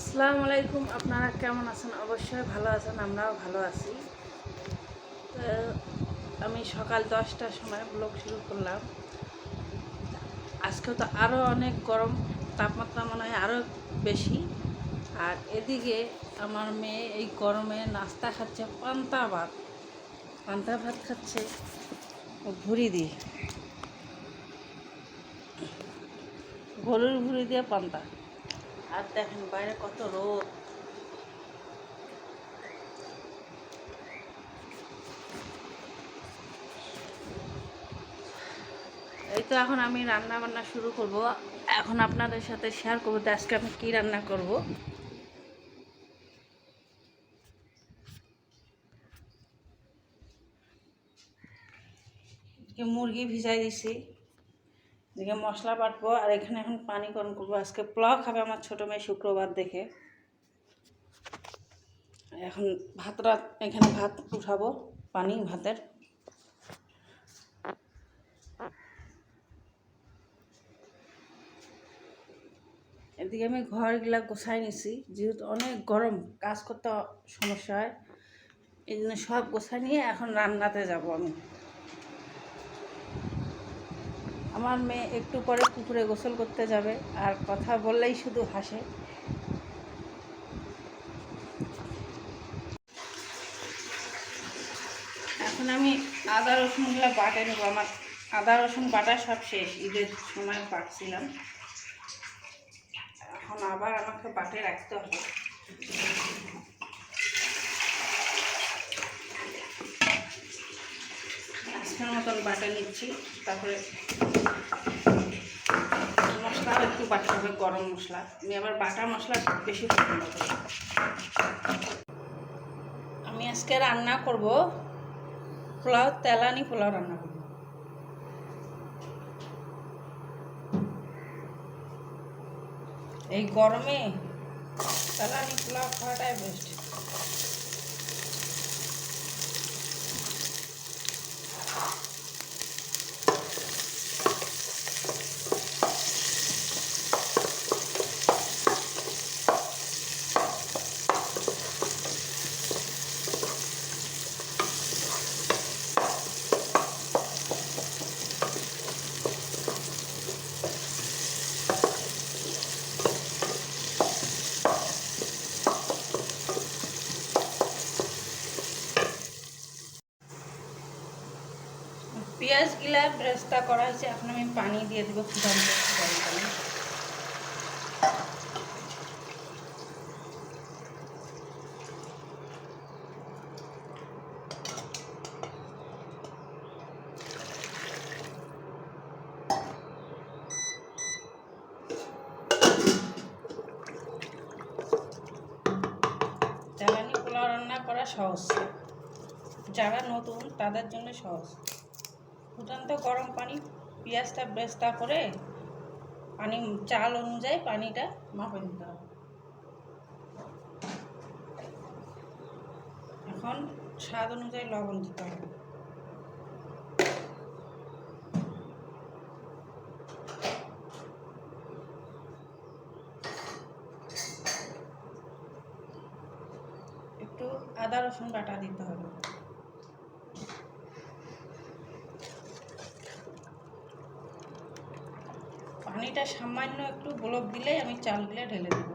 আসসালামু আলাইকুম। আপনারা কেমন আছেন? অবশ্যই ভালো আছেন, আমরাও ভালো আছি। তো, আমি সকাল দশটার সময় ব্লগ শুরু করলাম। আজকে তো আরও অনেক গরম, তাপমাত্রা মনে হয় আরও বেশি। আর এদিকে আমার মেয়ে এই গরমে নাস্তা খাচ্ছে, পান্তা ভাত। পান্তা ভাত খাচ্ছে ভুড়ি দিয়ে। গরুর ভুড়ি দিয়ে পান্তা। আর দেখেন বাইরে কত রোদ। এই তো এখন আমি রান্না বান্না শুরু করব। এখন আপনাদের সাথে শেয়ার করব আজকে আমি কী রান্না করব। মুরগি ভিজাই দিছি। এদিকে মশলা বাটবো আর এখানে এখন পানি গরম করব। আজকে পোলাও খাবে আমার ছোটো মেয়ে শুক্রবার দেখে। এখন ভাতটা এখানে ভাত উঠাবো, পানি, ভাতের। এদিকে আমি ঘরগুলা গোছাই নিছি, যেহেতু অনেক গরম, কাজ করতে সমস্যা হয়। এই জন্য সব গোছাই নিয়ে এখন রান্নাতে যাব আমি। আমার মেয়ে একটু পরে পুকুরে গোসল করতে যাবে, আর কথা বললেই শুধু হাসে। এখন আমি আদা রসুনগুলো বাটে নেব। আমার আদা, রসুন বাটা সব শেষ, ঈদের সময় বাটছিলাম। এখন আবার আমাকে বাটে রাখতে হবে। আজকের মতন বাটা নিচ্ছি, তারপরে একটু বাটতে হবে, গরম মশলা। আমি আবার বাটা মশলা বেশি পছন্দ করি। আমি আজকে রান্না করব পোলাও, তেলানি পোলাও রান্না করব। এই গরমে তেলানি পোলাও খাওয়াটাই বেস্ট গিলা করা হয়েছে, এখন আমি পানি দিয়ে দেবো জ্বালানি পোলাও রান্না করা সহজ। যারা নতুন, তাদের জন্য সহজ। ফুটান্ত গরম পানি, পেঁয়াজটা ব্রেস্তা করে পানি, চাল অনুযায়ী পানিটা মাপে নিতে হবে। এখন স্বাদ অনুযায়ী লবণ দিতে হবে। একটু আদা রসুন বাটা দিতে হবে। পানিটা সামান্য একটু বলক দিলেই আমি চালগুলো ঢেলে দেবো।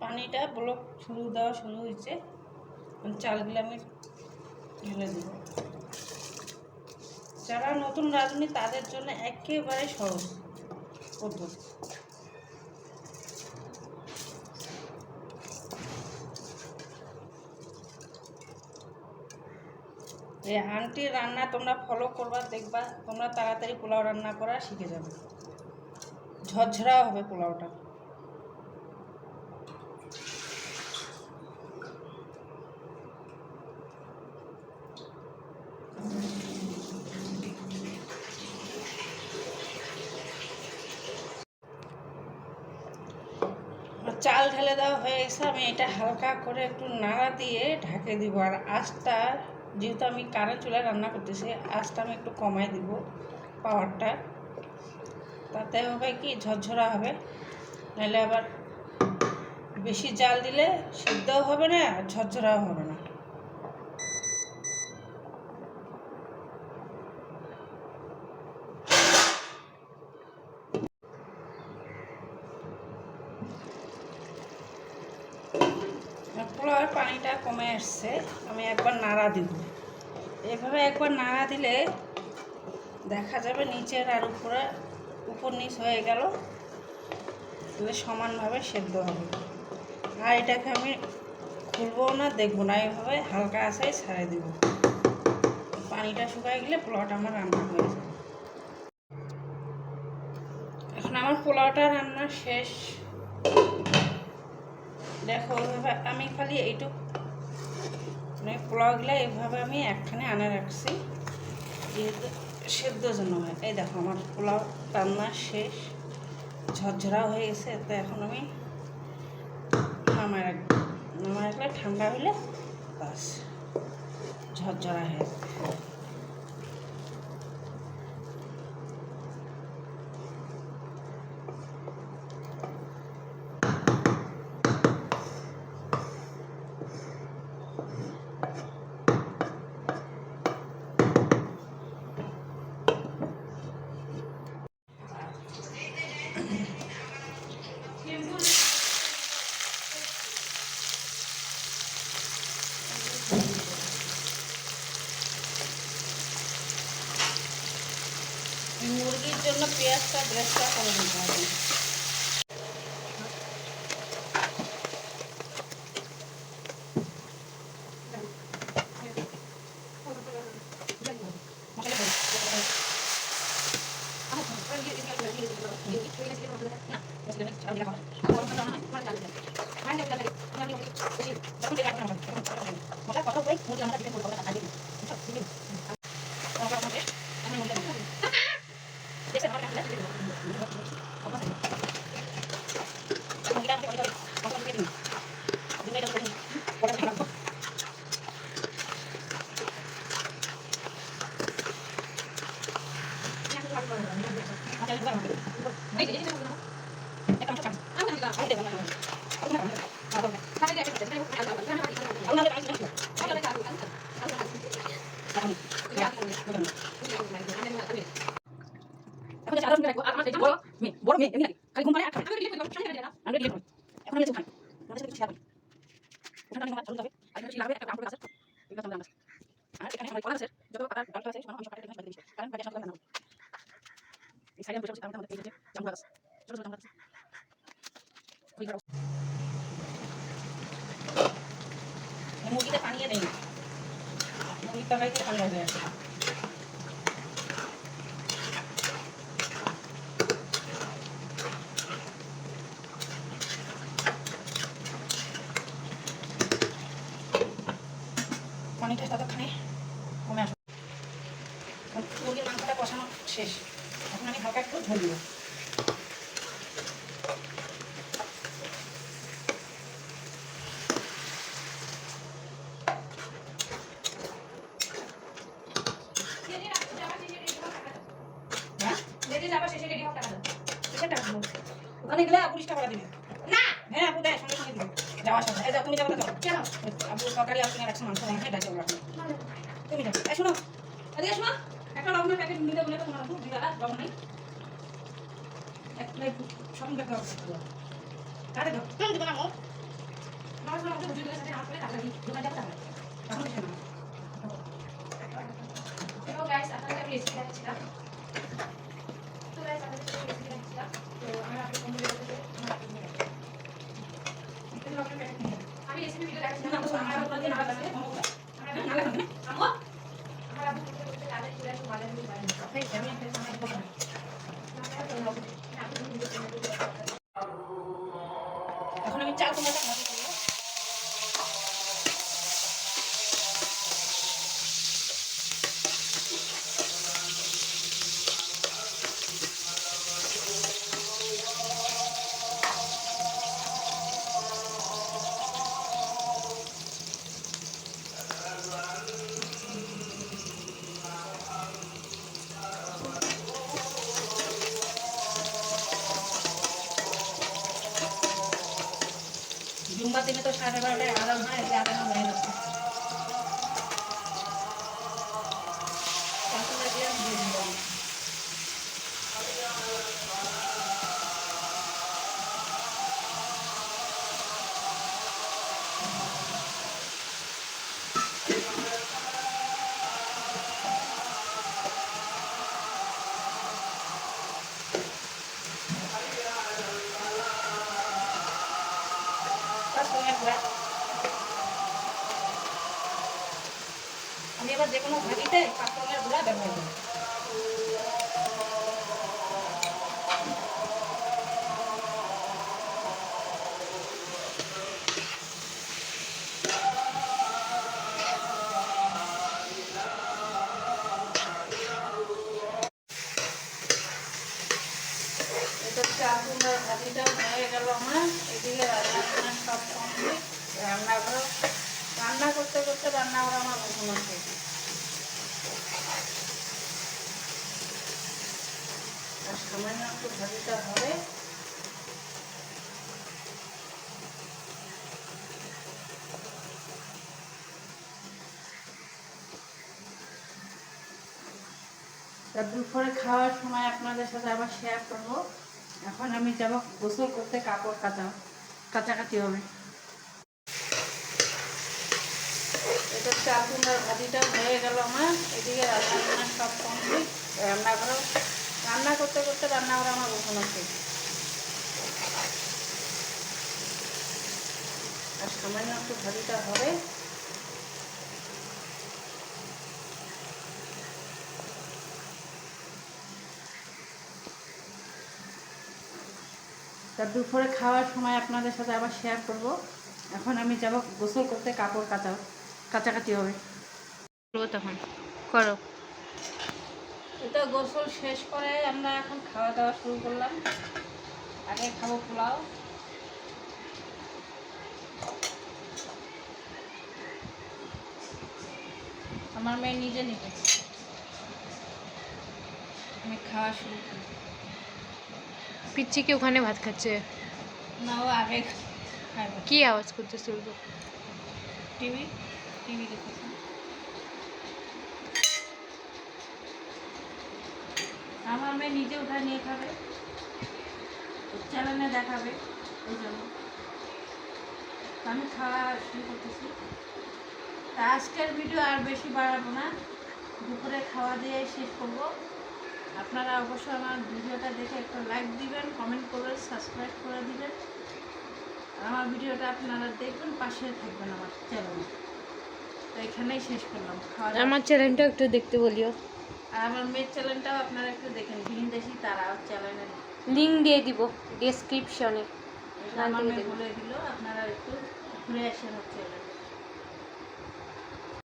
পানিটা বলক শুরু দেওয়া শুরু হয়েছে চালগুলো আমি ঢেলে দেবো। যারা নতুন রাঁধুনি তাদের জন্য একেবারে সহজ পদ্ধতি। এই আন্টির রান্না তোমরা ফলো করবা, দেখবা, তোমরা তাড়াতাড়ি পোলাও রান্না করা শিখে যাবে। ঝরঝরা হবে পোলাওটা। চাল ঢেলে দেওয়া হয়ে গেছে, আমি এটা হালকা করে একটু নাড়া দিয়ে ঢাকে দিব। আর আঁচটা যেহেতু আমি কারেন্ট চুলায় রান্না করতেছি আজটা আমি একটু কমাই দিব পাওয়ারটা তাতে হবে কি, ঝরঝরা হবে। নাহলে আবার বেশি জাল দিলে সিদ্ধও হবে না, আর ঝরঝরাও হবে না পোলাওয়ের পানিটা আসছে আমি একবার নাড়া দিব। এভাবে একবার নাড়া দিলে দেখা যাবে নিচের আর উপরে, উপর নিচ হয়ে গেল। তাহলে সমানভাবে সেদ্ধ হবে। আর এটাকে আমি খুলবো না, দেখব না এইভাবে হালকা আসাই ছাড়াই দিব। পানিটা শুকায় গেলে পোলাওটা আমার রান্না হয়ে যাবে। এখন আমার পোলাওটা রান্না শেষ। দেখো আমি খালি এইটুক মানে পোলাওগুলো এইভাবে আমি একখানে আনে রাখছি। যেহেতু সেদ্ধ জন্য হয়। এই দেখো আমার পোলাও রান্না শেষ। ঝরঝরা হয়ে গেছে, তো এখন আমি নামায় রাখব নামায় রাখলে ঠান্ডা হলে বাস, ঝরঝরা হয়ে যাবে মুরগির জন্য পেঁয়াজটা ব্রেস্টটা করে দিতে হবে। সাধারণ রাখব আর আমার যেটা বড় মেয়ে বড় মেয়ে এমনি খালি ঘুম পাড়ে আর খায় আমি ডিলিট করে সামনে না আমি ডিলিট করি এখন আমি ওখানে তোমাদের সাথে শেয়ার করি ওখানে আমি চলে যাবে আর এখানে লাগবে একটা কাপড় আছে এটা তোমরা জানো আর এখানে আমার কলা আছে যত কাটার ডালটা আছে আমি সব কাটে দিই দিই কারণ বাকি সব না এই সাইডে বসে বসে আমাদের এই যে জামা আছে ছোট ছোট জামা আছে ওই করো মুরগিতে পানিয়ে হয়ে ততক্ষণে কমে আসবে মুরগির মাংসটা কষানো শেষ দিব হ্যাঁ? ওখানে গেলে পুলিশ টাকা দিবে। না! হ্যাঁ আপু দেয় সঙ্গে সঙ্গে দিবে। যাওয়ার সাথে এই তুমি যাব না কেন? আপু সরকারি আপনি একশো মাংস ডাকে ওরা তুমি এই শোনো। এদিকে শোনো। একটা লবণের প্যাকেট নিতে বলে তোমার আপু টাকা লবণ নেই। এখন আপনাদের আমি রেসিপি দেখাচ্ছিলাম তো গাইস আপনাদের সাথে রেসিপি দেখাচ্ছিলাম তো আমরা আপনাদের বন্ধু রেসিপি লবণের প্যাকেট নিয়ে আমি রেসিপি ভিডিও না দেখাচ্ছিলাম তো তো আমার আমরা বলতে আপনাদের না ভালো লাগবে লাগবে না লাগবে না আমো আমার আবু করতে করতে কাজে চলে আসে বাজারে নিয়ে বাড়ি এই আমি একটা সময় বলব এখন আমি চাল কুমড়োটা ভাজি করব দিনে তো সাড়ে বারোটায় আরাম হয় আরাম হয়ে গেছে যে কোনো ভাজিতে পাঁচফোড়নের গুঁড়া ব্যবহার করি। সামান্য একটু ভাজিটা হবে। দুপুরে খাওয়ার সময় আপনাদের সাথে আবার শেয়ার করব। এখন আমি যাব গোসল করতে, কাপড় কাচা কাছাকাছি হবে। এটা চাল কুমড়ার ভাজিটা হয়ে গেল আমার। এদিকে রান্না বান্না সব কমপ্লিট করো রান্না করতে করতে রান্না করা আমার গোসল আছে আর সামান্য একটু ভাজিটা হবে। তা দুপুরে খাওয়ার সময় আপনাদের সাথে আবার শেয়ার করব। এখন আমি যাব গোসল করতে, কাপড় কাচা কাছাকাছি হবে। তখন। করো। এটা গোসল শেষ করে আমরা এখন খাওয়া দাওয়া শুরু করলাম। আগে খাব পোলাও। আমার মেয়ে নিজে নিবে। আমি খাওয়া শুরু করি। পিচ্ছি কি ওখানে ভাত খাচ্ছে? না ও আগে খাবে। কি আওয়াজ করতে শুরু টিভি? টিভি দেখেছি আমার মেয়ে নিজে উঠায় নিয়ে খাবে। চ্যানেলে দেখাবে ওই জন্য। আমি খাওয়া শুরু করতেছি। তা আজকের ভিডিও আর বেশি বাড়াবো না। দুপুরে খাওয়া দিয়ে শেষ করব। আপনারা অবশ্যই আমার ভিডিওটা দেখে একটা লাইক দিবেন কমেন্ট করবেন সাবস্ক্রাইব করে দিবেন। আমার ভিডিওটা আপনারা দেখবেন, পাশে থাকবেন আমার চ্যানেলে তো এখানেই শেষ করলাম। খাওয়া আমার চ্যানেলটা একটু দেখতে বলিও। আর আমার মেয়ের চ্যানেলটাও আপনারা একটু দেখেন ভিনদেশি তারা চ্যানেলের লিঙ্ক দিয়ে দিব ডেসক্রিপশনে আমার মেয়ে বলে দিল আপনারা একটু ঘুরে আসেন চ্যানেলে